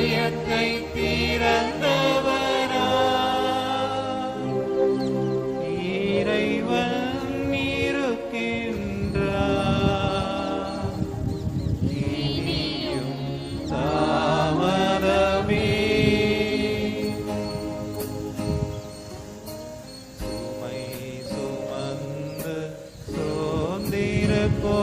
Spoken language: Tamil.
இதயத்தை திறந்தவரா? இறைவன் இருக்கின்றார். இனியும் தாமதமே. சுமை சுமந்து சோந்திருப்போ